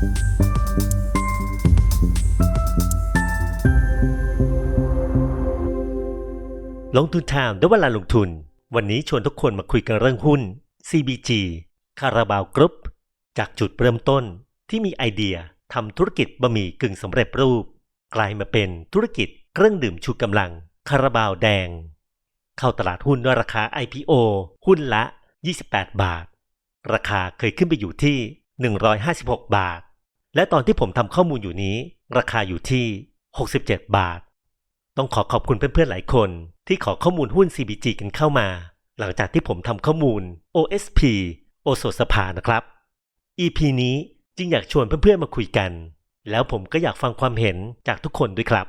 ลงทุนไทม์ด้เวลาลงทุน วันนี้ชวนทุกคนมาคุยกันเรื่องหุ้น CBG คาราบาวกรุ๊ปจากจุดเริ่มต้นที่มีไอเดียทำธุรกิจบะหมี่กึ่งสำเร็จรูป กลายมาเป็นธุรกิจเครื่องดื่มชูกำลัง คาราบาวแดง เข้าตลาดหุ้นด้วยราคา IPO หุ้นละ 28 บาท ราคาเคยขึ้นไปอยู่ที่ 156 บาท และตอนที่ผมทำข้อมูลอยู่นี้ ราคาอยู่ที่ 67 บาท ต้องขอขอบคุณเพื่อนๆหลายคนที่ขอข้อมูลหุ้น CBG กันเข้ามา หลังจากที่ผมทำข้อมูล OSP โอโซสภานะครับ EP นี้จึงอยากชวนเพื่อนๆมาคุยกัน แล้วผมก็อยากฟังความเห็นจากทุกคนด้วยครับ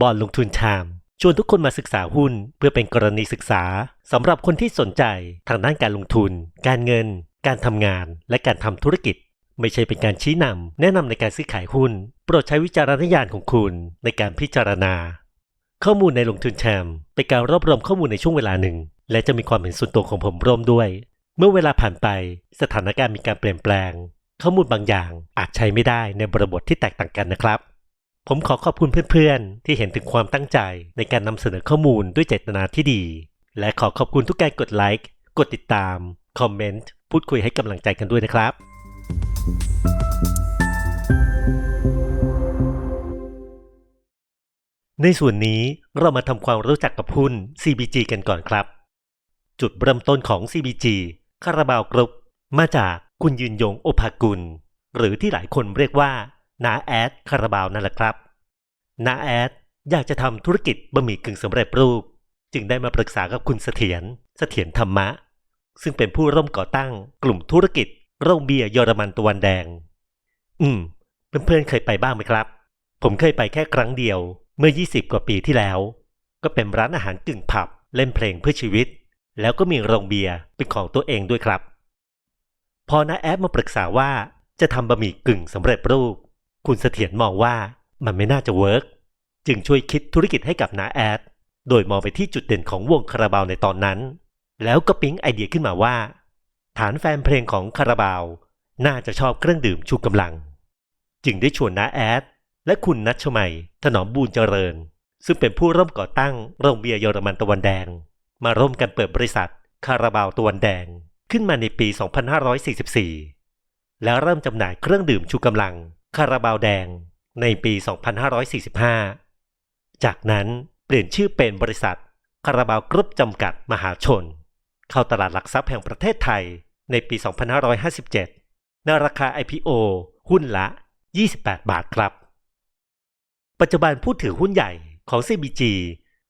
บอลลงทุนชาม ชวนทุกคนมาศึกษาหุ้นเพื่อเป็นกรณีศึกษาสำหรับคนที่สนใจทางด้านการลงทุน การเงิน การทำงาน และการทำธุรกิจ ไม่ใช่เป็นการชี้นำแนะนำในการซื้อขายหุ้น โปรดใช้วิจารณญาณของคุณในการพิจารณา ข้อมูลในลงทุนแชมเป็นการรวบรวมข้อมูลในช่วงเวลาหนึ่ง และจะมีความเห็นส่วนตัวของผมร่วมด้วย เมื่อเวลาผ่านไปสถานการณ์มีการเปลี่ยนแปลง ข้อมูลบางอย่างอาจใช้ไม่ได้ในบริบทที่แตกต่างกันนะครับ ผมขอขอบคุณเพื่อนๆ ที่เห็นถึงความตั้งใจในการนำเสนอข้อมูลด้วยเจตนาที่ดี และขอขอบคุณทุกการกดไลค์กดติดตามคอมเมนต์พูดคุยให้กำลังใจกันด้วยนะครับ ในส่วนนี้เรามาทำความรู้จักกับหุ้น CBG กันก่อนครับ จุดเริ่มต้นของ CBG คาราบาวกรุ๊ปมาจากคุณยืนยงโอภากุล หรือที่หลายคนเรียกว่านาแอดคาราบาวนั่นแหละครับนาแอดอยากจะทำธุรกิจบะหมี่กึ่งสำเร็จรูป จึงได้มาปรึกษากับคุณเสถียรเสถียรธรรมะ ซึ่งเป็นผู้ร่วมก่อตั้งกลุ่มธุรกิจโรงเบียร์เยอรมันตะวันแดง อืม เพื่อนๆเคยไปบ้างไหมครับ ผมเคยไปแค่ครั้งเดียว เมื่อ 20 กว่าปีที่แล้ว ก็เป็นร้านอาหารกึ่งผับเล่นเพลงเพื่อชีวิต แล้วก็มีโรงเบียร์เป็นของตัวเองด้วยครับ พอน้าแอดมาปรึกษาว่าจะทำบะหมี่กึ่งสำเร็จรูป คุณเสถียรมองว่ามันไม่น่าจะเวิร์กจึงช่วยคิดธุรกิจให้กับน้าแอด โดยมองไปที่จุดเด่นของวงคาราบาวในตอนนั้น แล้วก็ปิ๊งไอเดียขึ้นมาว่า ฐานแฟนเพลงของคาราบาว น่าจะชอบเครื่องดื่มชูกำลัง จึงได้ชวนน้าแอด และคุณนัชมัย ถนอมบูญเจริญ ซึ่งเป็นผู้ร่วมก่อตั้งโรงเบียร์เยอรมันตะวันแดง มาร่วมกันเปิดบริษัท คาราบาวตะวันแดงขึ้นมาในปี 2544 แล้วเริ่มจำหน่ายเครื่องดื่มชูกำลัง คาราบาวแดงในปี 2545 จากนั้นเปลี่ยนชื่อเป็นบริษัท คาราบาวกรุ๊ปจำกัดมหาชน เข้าตลาดหลักทรัพย์แห่งประเทศไทยในปี 2557 ในราคา IPO หุ้นละ 28 บาทครับ ปัจจุบันผู้ถือหุ้นใหญ่ของ CBG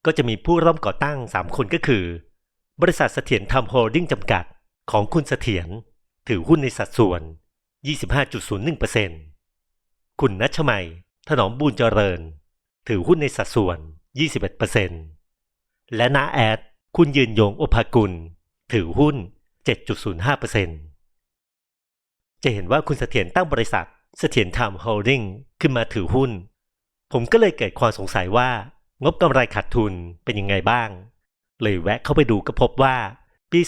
ก็จะมีผู้ร่วมก่อตั้ง 3 คนก็คือ บริษัทเสถียรธรรมโฮลดิ้งจำกัดของคุณเสถียรถือหุ้นในสัดส่วน 25.01%คุณนัชมัย ถนอมบูญเจริญ ถือหุ้นในสัดส่วน 21%และนาแอด คุณยืนยงอภากุล ถือหุ้น 7.05%จะเห็นว่าคุณเสถียรตั้งบริษัทเสถียรธรรมโฮลดิ้งขึ้นมาถือหุ้น ผมก็เลยเกิดความสงสัยว่า งบกำไรขาดทุนเป็นยังไงบ้าง เลยแวะเข้าไปดูก็พบว่า ปี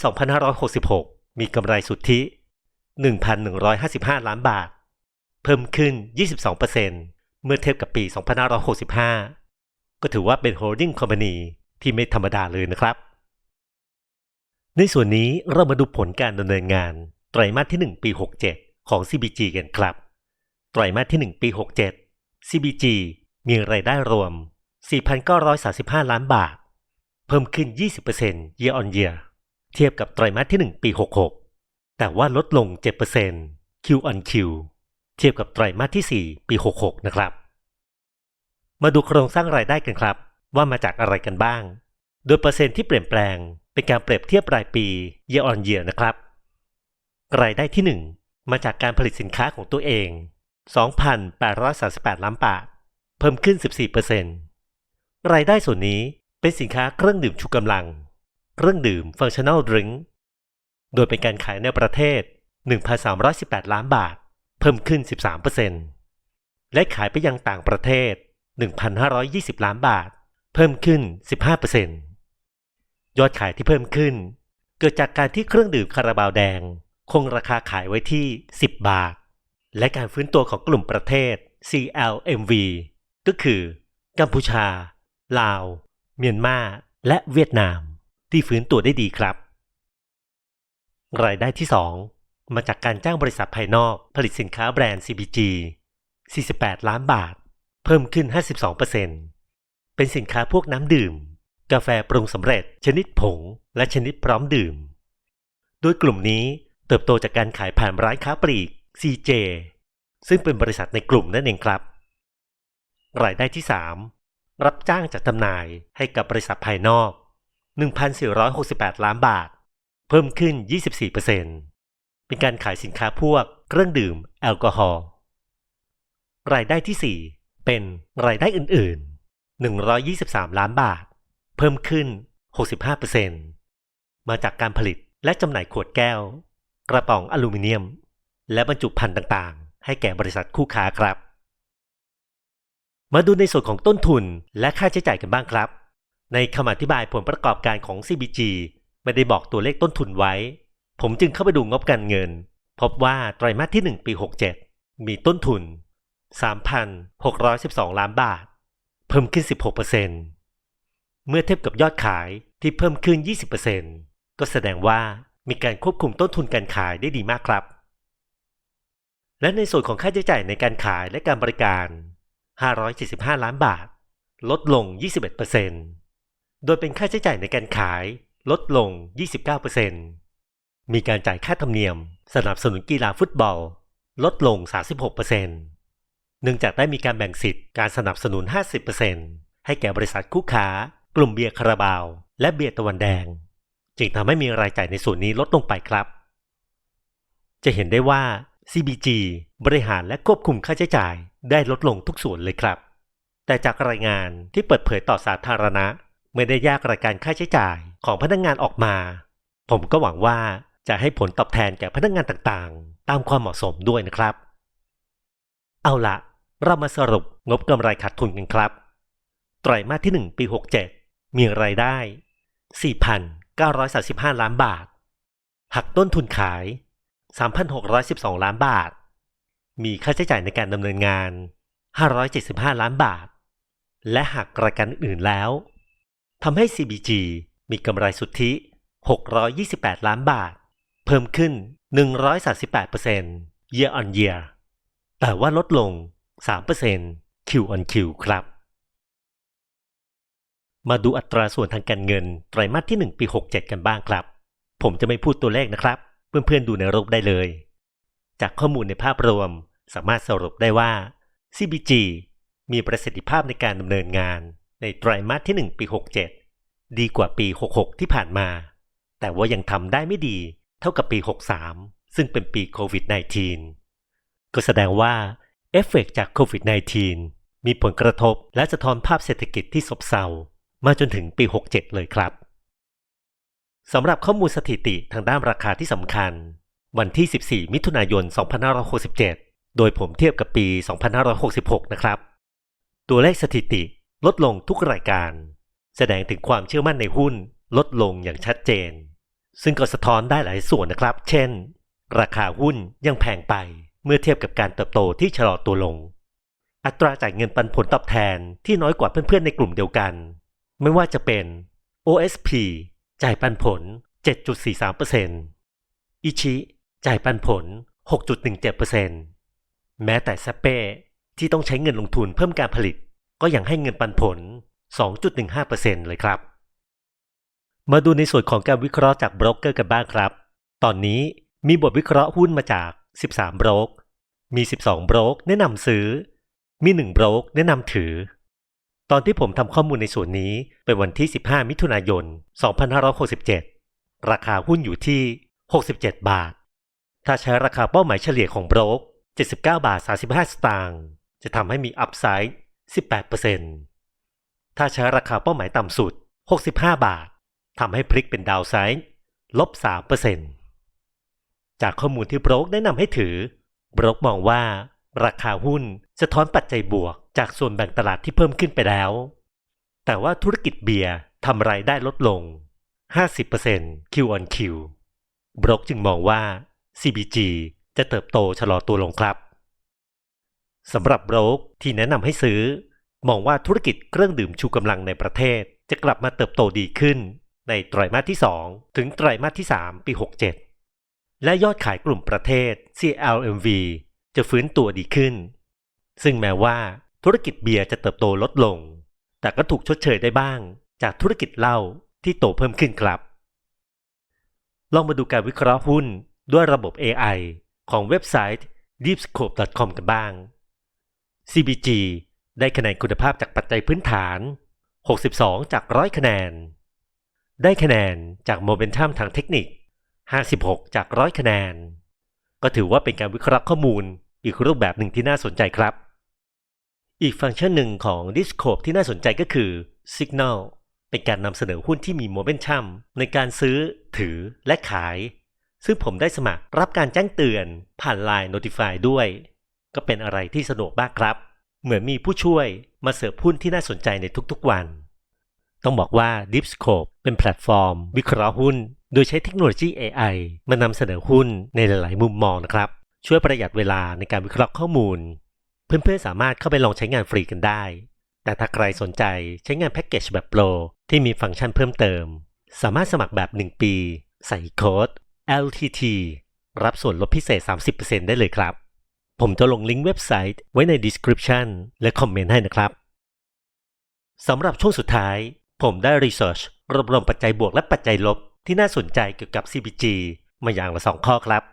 2566 มีกำไรสุทธิ 1,155 ล้านบาท เพิ่มขึ้น 22%เมื่อเทียบกับปี 2565 ก็ถือว่าเป็นโฮลดิ้งคอมพานีที่ไม่ธรรมดาเลยนะครับ ในส่วนนี้เรามาดูผลการดำเนินงาน ไตรมาสที่ 1 ปี 67 ของ CBG กันครับ ไตรมาสที่ 1 ปี 67 CBG มีรายได้รวม 4,935 ล้านบาท เพิ่มขึ้น 20% year on year เทียบกับไตรมาสที่ 1 ปี 66 แต่ว่าลดลง 7% Q on Q เทียบกับไตรมาสที่ 4 ปี 66 นะครับ มาดูโครงสร้างรายได้กันครับ ว่ามาจากอะไรกันบ้าง โดยเปอร์เซ็นต์ที่เปลี่ยนแปลงเป็นการเปรียบเทียบรายปี year on year นะครับ รายได้ที่ 1 มาจากการผลิตสินค้าของตัวเอง 2,838 ล้านบาท เพิ่มขึ้น 14%รายได้ส่วนนี้เป็นสินค้าเครื่องดื่มชูกำลัง เครื่องดื่ม functional drink โดยเป็นการขายในประเทศ 1,318 ล้านบาท เพิ่มขึ้น 13%และขายไปยังต่างประเทศ 1,520 ล้านบาท เพิ่มขึ้น 15%ยอดขายที่เพิ่มขึ้น เกิดจากการที่เครื่องดื่มคาราบาวแดง คงราคาขายไว้ที่ 10 บาท และการฟื้นตัวของกลุ่มประเทศ CLMV ก็คือกัมพูชา ลาว เมียนมาและเวียดนาม ที่ฟื้นตัวได้ดีครับ รายได้ที่ 2 มาจากการจ้างบริษัทภายนอกผลิตสินค้าแบรนด์ CPG 48 ล้านบาท เพิ่มขึ้น 52%เป็นสินค้าพวกน้ำดื่ม กาแฟปรุงสำเร็จ ชนิดผง และชนิดพร้อมดื่ม โดยกลุ่มนี้เติบโตจากการขายผ่านร้านค้าปลีก CJ ซึ่งเป็นบริษัทในกลุ่มนั่นเองครับ รายได้ที่ 3 รับจ้างจัดจำหน่ายให้กับบริษัทภายนอก 1,468 ล้านบาท เพิ่มขึ้น 24%เป็นการขายสินค้าพวกเครื่องดื่มแอลกอฮอล์ รายได้ที่ 4 เป็นรายได้อื่นๆ 123 ล้านบาท เพิ่มขึ้น 65%มาจากการผลิตและจำหน่ายขวดแก้ว กระป๋องอลูมิเนียม และบรรจุภัณฑ์ต่างๆ ให้แก่บริษัทคู่ค้าครับ มาดูในส่วนของต้นทุนและค่าใช้จ่ายกันบ้างครับ ในคำอธิบายผลประกอบการของ CBG ไม่ได้บอกตัวเลขต้นทุนไว้ ผมจึงเข้าไปดูงบการเงิน พบว่าไตรมาสที่ 1 ปี 67 มีต้นทุน 3,612 ล้านบาท เพิ่มขึ้น 16%เมื่อเทียบกับยอดขายที่เพิ่มขึ้น 20%ก็แสดงว่ามีการควบคุมต้นทุนการขายได้ดีมากครับ และในส่วนของค่าใช้จ่ายในการขายและการบริการ 575ล้านบาท ลดลง 21%โดยเป็นค่าใช้จ่ายในการขายลดลง 29%มีการจ่ายค่าธรรมเนียม สนับสนุนกีฬาฟุตบอล ลดลง 36%เนื่องจากได้มีการแบ่งสิทธิ์การสนับสนุน 50%ให้แก่บริษัทคู่ค้า กลุ่มเบียร์คาราบาว และเบียร์ตะวันแดง จึงทำให้มีรายจ่ายในส่วนนี้ลดลงไปครับ จะเห็นได้ว่า CBG บริหารและควบคุมค่าใช้จ่าย ได้ลดลงทุกส่วนเลยครับ แต่จากรายงานที่เปิดเผยต่อสาธารณะ ไม่ได้แยกรายการค่าใช้จ่ายของพนักงงานออกมา ผมก็หวังว่าจะให้ผลตอบแทนแก่พนักงงานต่างๆ ตามความเหมาะสมด้วยนะครับ เอาละเรามาสรุปงบกำไรขาดทุนกันครับ ไตรมาสที่ 1 ปี 67 มีรายได้ 4,935 ล้านบาท หักต้นทุนขาย 3,612 ล้านบาท มีค่าใช้จ่ายในการดำเนินงาน 575 ล้านบาท และหักรายการอื่นแล้วทำให้ CBG มีกำไรสุทธิ 628 ล้านบาท เพิ่มขึ้น 138% year on year แต่ว่าลดลง 3% Q on Q ครับ มาดูอัตราส่วนทางการเงิน ไตรมาสที่ 1 ปี 67 กันบ้างครับ ผมจะไม่พูดตัวเลขนะครับ เพื่อนๆดูในรูปได้เลย จากข้อมูลในภาพรวม สามารถสรุปได้ว่า CBG มีประสิทธิภาพในการดำเนินงานในไตรมาสที่ 1 ปี 67 ดีกว่าปี 66 ที่ผ่านมา แต่ว่ายังทำได้ไม่ดีเท่ากับปี 63 ซึ่งเป็นปีโควิด -19 ก็แสดงว่าเอฟเฟกจากโควิด -19 มีผลกระทบและสะท้อนภาพเศรษฐกิจที่ซบเซามาจนถึงปี 67 เลยครับสำหรับข้อมูลสถิติทางด้านราคาที่สำคัญ วันที่ 14 มิถุนายน 2567 โดยผมเทียบกับปี 2566 นะครับ ตัวเลขสถิติลดลงทุกรายการ แสดงถึงความเชื่อมั่นในหุ้นลดลงอย่างชัดเจน ซึ่งก็สะท้อนได้หลายส่วนนะครับ เช่น ราคาหุ้นยังแพงไปเมื่อเทียบกับการเติบโตที่ชะลอตัวลง อัตราจ่ายเงินปันผลตอบแทนที่น้อยกว่าเพื่อนๆในกลุ่มเดียวกัน ไม่ว่าจะเป็น OSP จ่ายปันผล 7.43%อิชิ จ่ายปันผล 6.17%แม้แต่ซเป้ที่ต้องใช้เงินลงทุนเพิ่มการผลิต ก็ยังให้เงินปันผล 2.15%เลยครับ มาดูในส่วนของการวิเคราะห์จากบรกเกอร์กันบ้างครับ ตอนนี้มีบทวิเคราะห์หุ้นมาจาก 13บรกมี 12บรกแนะนำซื้อ มี 1บรกแนะนำถือ ตอนที่ผมทำข้อมูลในส่วนนี้เป็นวันที่ 15 มิถุนายน 2567 ราคาหุ้นอยู่ที่ 67 บาท ถ้าใช้ราคาเป้าหมายเฉลี่ยของโบรก79 บาท 35 สตางค์จะทำให้มีอัพไซด์18%ถ้าใช้ราคาเป้าหมายต่ำสุด 65 บาททำให้พลิกเป็นดาวไซด์ลบ 3%จากข้อมูลที่โบรกแนะนำให้ถือ โบรกมองว่าราคาหุ้นสะท้อนปัจจัยบวกจากส่วนแบ่งตลาดที่เพิ่มขึ้นไปแล้ว แต่ว่าธุรกิจเบียร์ทำรายได้ลดลง 50% Q on Q โบรกจึงมองว่า CBG จะเติบโตชะลอตัวลงครับสำหรับโรกที่แนะนำให้ซื้อ มองว่าธุรกิจเครื่องดื่มชูกำลังในประเทศ จะกลับมาเติบโตดีขึ้น ในไตรมาสที่ 2 ถึงไตรมาสที่ 3 ปี 67 และยอดขายกลุ่มประเทศ CLMV จะฟื้นตัวดีขึ้น ซึ่งแม้ว่าธุรกิจเบียร์จะเติบโตลดลง แต่ก็ถูกชดเชยได้บ้าง จากธุรกิจเหล้าที่โตเพิ่มขึ้นครับ ลองมาดูการวิเคราะห์หุ้น ด้วยระบบ AI ของเว็บไซต์ deepscope.com กันบ้าง CBG ได้คะแนนคุณภาพจากปัจจัยพื้นฐาน 62 จาก100 คะแนน ได้คะแนนจากโมเมนตัมทางเทคนิค 56 จาก100 คะแนน ก็ถือว่าเป็นการวิเคราะห์ข้อมูลอีกรูปแบบหนึ่งที่น่าสนใจครับ อีกฟังก์ชันหนึ่งของ Discope ที่น่าสนใจก็คือ Signal เป็นการนำเสนอหุ้นที่มีโมเมนตัมในการซื้อ ถือและขาย ซึ่งผมได้สมัครรับการแจ้งเตือนผ่าน Line Notify ด้วย ก็เป็นอะไรที่สะดวกมากครับ เหมือนมีผู้ช่วยมาเสิร์ฟหุ้นที่น่าสนใจในทุกๆวัน ต้องบอกว่า Deepscope เป็นแพลตฟอร์ม วิเคราะห์หุ้น โดยใช้เทคโนโลยี AI มานำเสนอหุ้นในหลายๆ มุมมองนะครับ ช่วยประหยัดเวลาในการวิเคราะห์ข้อมูล เพื่อนๆสามารถเข้าไปลองใช้งานฟรีกันได้ แต่ถ้าใครสนใจใช้งานแพ็กเกจแบบโปรที่มีฟังก์ชันเพิ่มเติม สามารถสมัครแบบ 1 ปี ใส่โค้ด LTT รับส่วนลดพิเศษ 30%ได้เลยครับ ผมจะลงลิงก์เว็บไซต์ไว้ใน description และคอมเมนต์ให้นะครับสำหรับช่วงสุดท้าย ผมได้รีเสิร์ชรวบรวมปัจจัยบวกและปัจจัยลบที่น่าสนใจเกี่ยวกับ CPG มาอย่างละสองข้อครับ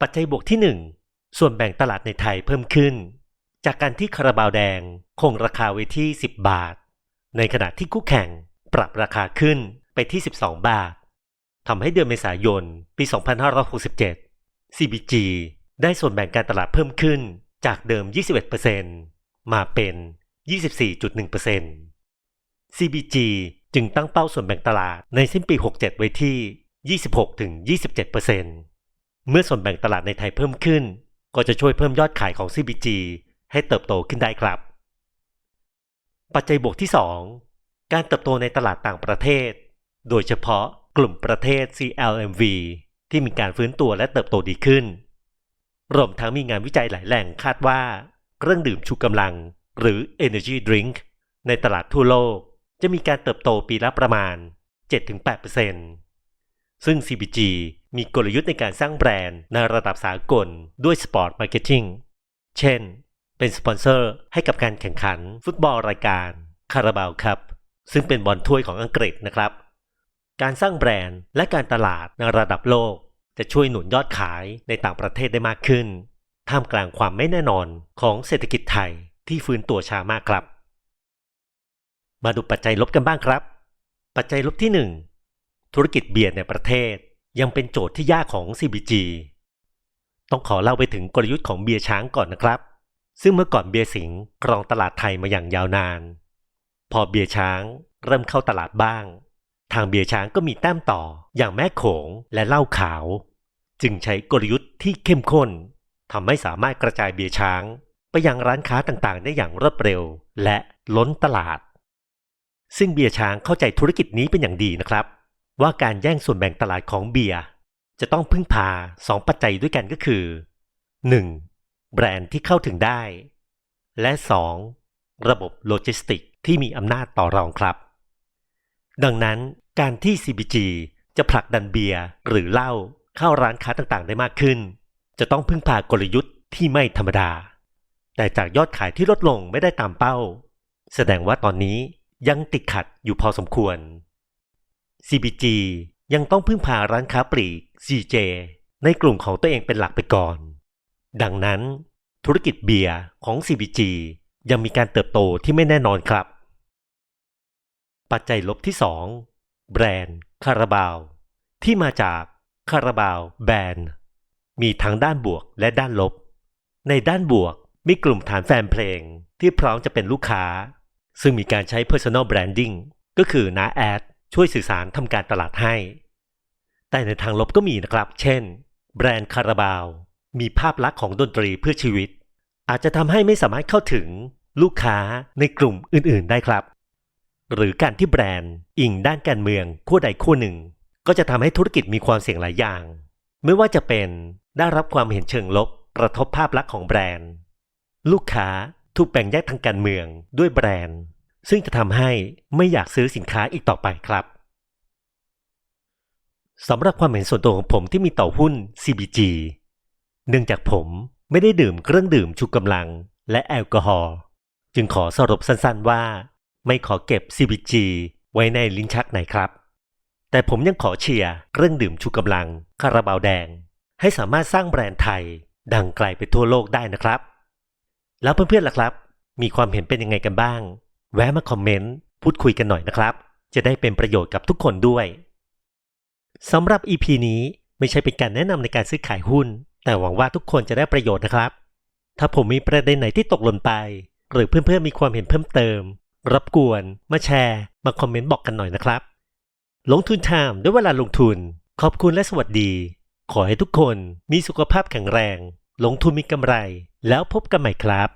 ปัจจัยบวกที่ 1 ส่วนแบ่งตลาดในไทยเพิ่มขึ้น จากการที่คาราบาวแดงคงราคาไว้ที่ 10 บาท ในขณะที่คู่แข่งปรับราคาขึ้นไปที่ 12 บาท ทำให้เดือนเมษายน ปี 2567 CBG ได้ส่วนแบ่งการตลาดเพิ่มขึ้นจากเดิม 21%มาเป็น 24.1% CBG จึงตั้งเป้าส่วนแบ่งตลาดในสิ้นปี 67 ไว้ที่ 26-27%เมื่อส่วนแบ่งตลาดในไทยเพิ่มขึ้น ก็จะช่วยเพิ่มยอดขายของ CBG ให้เติบโตขึ้นได้ครับ ปัจจัยบวกที่ 2 การเติบโตในตลาดต่างประเทศ โดยเฉพาะ กลุ่มประเทศ CLMV ที่มีการฟื้นตัวและเติบโตดีขึ้น รวมทั้งมีงานวิจัยหลายแหล่งคาดว่า เครื่องดื่มชูกำลัง หรือ Energy Drink ในตลาดทั่วโลก จะมีการเติบโตปีละประมาณ 7-8%ซึ่ง CBG มีกลยุทธ์ในการสร้างแบรนด์ในระดับสากลด้วย Sport Marketing เช่น เป็นสปอนเซอร์ให้กับการแข่งขันฟุตบอลรายการคาราบาวครับ ซึ่งเป็นบอลถ้วยของอังกฤษนะครับ การสร้างแบรนด์และการตลาดในระดับโลก จะช่วยหนุนยอดขายในต่างประเทศได้มากขึ้น ท่ามกลางความไม่แน่นอนของเศรษฐกิจไทยที่ฟื้นตัวช้ามากครับ มาดูปัจจัยลบกันบ้างครับ ปัจจัยลบที่ 1 ธุรกิจเบียร์ในประเทศยังเป็นโจทย์ที่ยากของ CBG ต้องขอเล่าไปถึงกลยุทธ์ของเบียร์ช้างก่อนนะครับ ซึ่งเมื่อก่อนเบียร์สิงห์ครองตลาดไทยมาอย่างยาวนาน พอเบียร์ช้างเริ่มเข้าตลาดบ้าง ทางเบียร์ช้างก็มีแต้มต่ออย่างแม่โขงและเหล้าขาว จึงใช้กลยุทธ์ที่เข้มข้นทำให้สามารถกระจายเบียร์ช้าง ไปยังร้านค้าต่างๆ ได้อย่างรวดเร็ว และล้นตลาด ซึ่งเบียร์ช้างเข้าใจธุรกิจนี้เป็นอย่างดีนะครับ ว่าการแย่งส่วนแบ่งตลาดของเบียร์จะต้องพึ่งพาสองปัจจัยด้วยกันก็คือ 1. แบรนด์ที่เข้าถึงได้ และ 2. ระบบโลจิสติกที่มีอำนาจต่อรองครับ ดังนั้นการที่ CBG จะผลักดันเบียร์หรือเหล้าเข้าร้านค้าต่างๆ ได้มากขึ้น จะต้องพึ่งพากลยุทธ์ที่ไม่ธรรมดา แต่จากยอดขายที่ลดลงไม่ได้ตามเป้า แสดงว่าตอนนี้ยังติดขัดอยู่พอสมควร CBG ยังต้องพึ่งพาร้านค้าปลีก CJ ในกลุ่มของตัวเองเป็นหลักไปก่อน ดังนั้น ธุรกิจเบียร์ของ CBG ยังมีการเติบโตที่ไม่แน่นอนครับ ปัจจัยลบที่ 2 แบรนด์คาราบาว ที่มาจากคาราบาวแบรนด์มีทั้งด้านบวกและด้านลบ ในด้านบวกมีกลุ่มฐานแฟนเพลงที่พร้อมจะเป็นลูกค้า ซึ่งมีการใช้ Personal Branding ก็คือน้าแอดช่วยสื่อสารทำการตลาดให้ แต่ในทางลบก็มีนะครับ เช่น แบรนด์คาราบาว มีภาพลักษณ์ของดนตรีเพื่อชีวิต อาจจะทำให้ไม่สามารถเข้าถึงลูกค้าในกลุ่มอื่น ๆ ได้ครับ หรือการที่แบรนด์ อิงด้านการเมืองขั้วใดขั้วหนึ่ง ก็จะทำให้ธุรกิจมีความเสี่ยงหลายอย่าง ไม่ว่าจะเป็นได้รับความเห็นเชิงลบ กระทบภาพลักษณ์ของแบรนด์ ลูกค้าถูกแบ่งแยกทางการเมืองด้วยแบรนด์ ซึ่งจะทำให้ไม่อยากซื้อสินค้าอีกต่อไปครับสำหรับความเห็นส่วนตัวของผมที่มีต่อหุ้น CBG เนื่องจากผมไม่ได้ดื่มเครื่องดื่มชูกำลังและแอลกอฮอล์จึงขอสรุปสั้นๆว่า ไม่ขอเก็บ CBG ไว้ในลิ้นชักไหนครับ แต่ผมยังขอเชียร์เครื่องดื่มชูกำลังคาราบาวแดง ให้สามารถสร้างแบรนด์ไทย ดังไกลไปทั่วโลกได้นะครับ แล้วเพื่อนๆล่ะครับ มีความเห็นเป็นยังไงกันบ้าง แวะมาคอมเมนต์พูดคุยกันหน่อยนะครับ จะได้เป็นประโยชน์กับทุกคนด้วยสำหรับ EP นี้ไม่ใช่เป็นการแนะนำในการซื้อขายหุ้น แต่หวังว่าทุกคนจะได้ประโยชน์นะครับ ถ้าผมมีประเด็นไหนที่ตกหล่นไป หรือเพื่อนๆมีความเห็นเพิ่มเติม รบกวน มาแชร์ มาคอมเมนต์บอกกันหน่อยนะครับ ลงทุนไทม์ด้วยเวลาลงทุน ขอบคุณและสวัสดี ขอให้ทุกคนมีสุขภาพแข็งแรง ลงทุนมีกำไร แล้วพบกันใหม่ครับ